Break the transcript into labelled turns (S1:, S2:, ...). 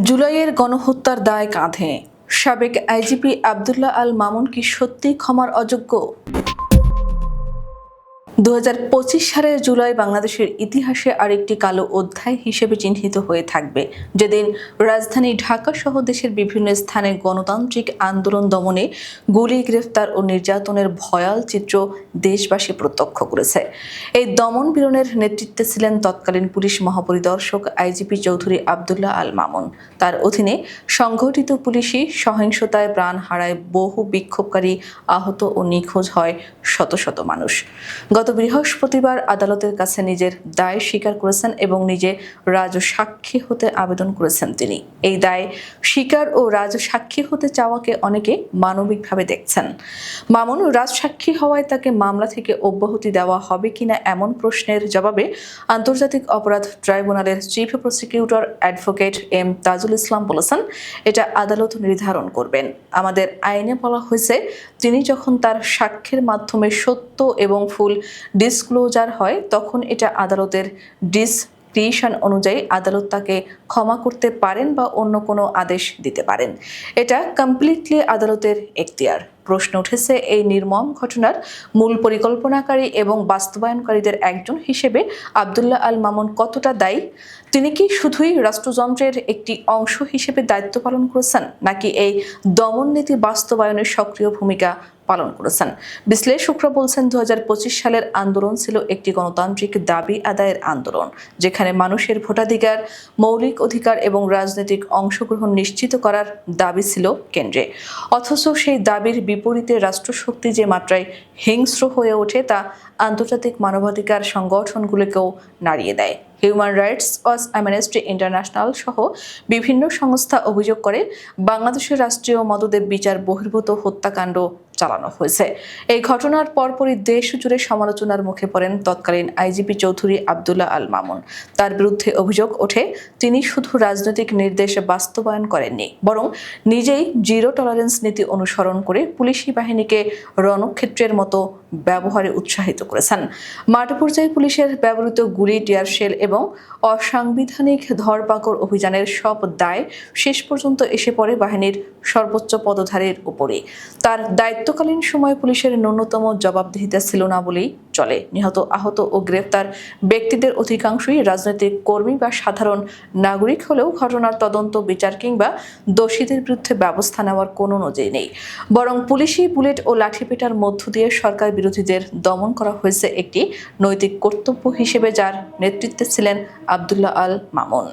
S1: জুলাইয়ের গণহত্যার দায় কাঁধে। সাবেক আইজিপি আবদুল্লাহ আল মামুন কি সত্যি ক্ষমার অযোগ্য। দু হাজার পঁচিশ সালের জুলাই বাংলাদেশের ইতিহাসে আরেকটি কালো অধ্যায় হিসেবে চিহ্নিত হয়ে থাকবে, যেদিন রাজধানী ঢাকা সহ দেশের বিভিন্ন স্থানে গণতান্ত্রিক আন্দোলন দমনে গুলি, গ্রেফতার ও নির্যাতনের ভয়াল চিত্র দেশবাসী প্রত্যক্ষ করেছে। এই দমন পীড়নের নেতৃত্বে ছিলেন তৎকালীন পুলিশ মহাপরিদর্শক আইজিপি চৌধুরী আবদুল্লাহ আল মামুন। তার অধীনে সংঘটিত পুলিশি সহিংসতায় প্রাণ হারায় বহু বিক্ষোভকারী আহত ও নিখোঁজ হয় শত শত মানুষ। গত বৃহস্পতিবার আদালতের কাছে নিজের দায় স্বীকার করেছেন এবং নিজে রাজ সাক্ষী হতে আবেদন করেছেন তিনি। এই দায় স্বীকার ও রাজ সাক্ষী হতে চাওয়াকে অনেকে মানবিকভাবে দেখছেন। মামুন, রাজ সাক্ষী হওয়ায় তাকে মামলা থেকে অব্যাহতি দেওয়া হবে কিনা এমন প্রশ্নের জবাবে আন্তর্জাতিক অপরাধ ট্রাইব্যুনালের chief prosecutor advocate M Tajul Islam বলেছেন, এটা আদালত নির্ধারণ করবেন। আমাদের আইনে বলা হয়েছে, তিনি যখন তার সাক্ষ্যের মাধ্যমে সত্য এবং ফুল ডিসক্লোজার হয়, তখন এটা আদালতের ডিস ক্রিয়েশন অনুযায়ী আদালত তাকে ক্ষমা করতে পারেন বা অন্য কোনো আদেশ দিতে পারেন। এটা কমপ্লিটলি আদালতের এখতিয়ার। প্রশ্ন উঠেছে, এই নির্মম ঘটনার মূল পরিকল্পনাকারী এবং বাস্তবায়নকারীদের একজন হিসেবে আবদুল্লাহ আল মামুন কতটা দায়ী? তিনি কি শুধুই রাষ্ট্রযন্ত্রের একটি অংশ হিসেবে দায়িত্ব পালন করেছেন, নাকি এই দমন নীতি বাস্তবায়নের সক্রিয় ভূমিকা পালন করেছেন? বিশ্লেষকরা বলছেন দু হাজার পঁচিশ সালের আন্দোলন ছিল একটি গণতান্ত্রিক দাবি আদায়ের আন্দোলন, যেখানে মানুষের ভোটাধিকার, মৌলিক অধিকার এবং রাজনৈতিক অংশগ্রহণ নিশ্চিত করার দাবি ছিল কেন্দ্রে। অথচ সেই দাবির বিপরীতে রাষ্ট্রশক্তি যে মাত্রায় হিংস্র হয়ে ওঠে তা আন্তর্জাতিক মানবাধিকার সংগঠনগুলোকেও নাড়িয়ে দেয়। Human Rights Watch Amnesty International সহ বিভিন্ন সংস্থা অভিযোগ করে বাংলাদেশের রাষ্ট্রীয় মদদে বিচার বহির্ভূত হত্যাকাণ্ড চালানো হয়েছে। এই ঘটনার পরপরই দেশ জুড়ে সমালোচনার মুখে পড়েন তৎকালীন আইজিপি চৌধুরী আবদুল্লাহ আল মামুন। তার বিরুদ্ধে অভিযোগ ওঠে, তিনি শুধু রাজনৈতিক নির্দেশ বাস্তবায়ন করেননি, বরং নিজেই জিরো টলারেন্স নীতি অনুসরণ করে পুলিশি বাহিনীকে রণক্ষেত্রের মতো ব্যবহারে উৎসাহিত করেছেন। মাঠ পর্যায়ে পুলিশের ব্যবহৃত গুলি, টিয়ার শেল এবং অসাংবিধানিক ধরপাকড় অভিযানের সব দায় শেষ পর্যন্ত এসে পড়ে বাহিনীর সর্বোচ্চ পদধারের উপরে তার দায়িত্বকালীন সময় পুলিশের ন্যূনতম জবাবদিহিতা ছিল না বলেই চলে। নিহত, আহত ও গ্রেফতার ব্যক্তিদের অধিকাংশই রাজনৈতিক কর্মী বা সাধারণ নাগরিক হলেও ঘটনার তদন্ত, বিচার কিংবা দোষীদের বিরুদ্ধে ব্যবস্থা নেওয়ার কোনো নজির নেই। বরং পুলিশি বুলেট ও লাঠিপেটার মধ্য দিয়ে সরকার বিরোধীদের দমন করা হয়েছে একটি নৈতিক কর্তব্য হিসেবে, যার নেতৃত্বে ছিলেন আবদুল্লাহ আল মামুন।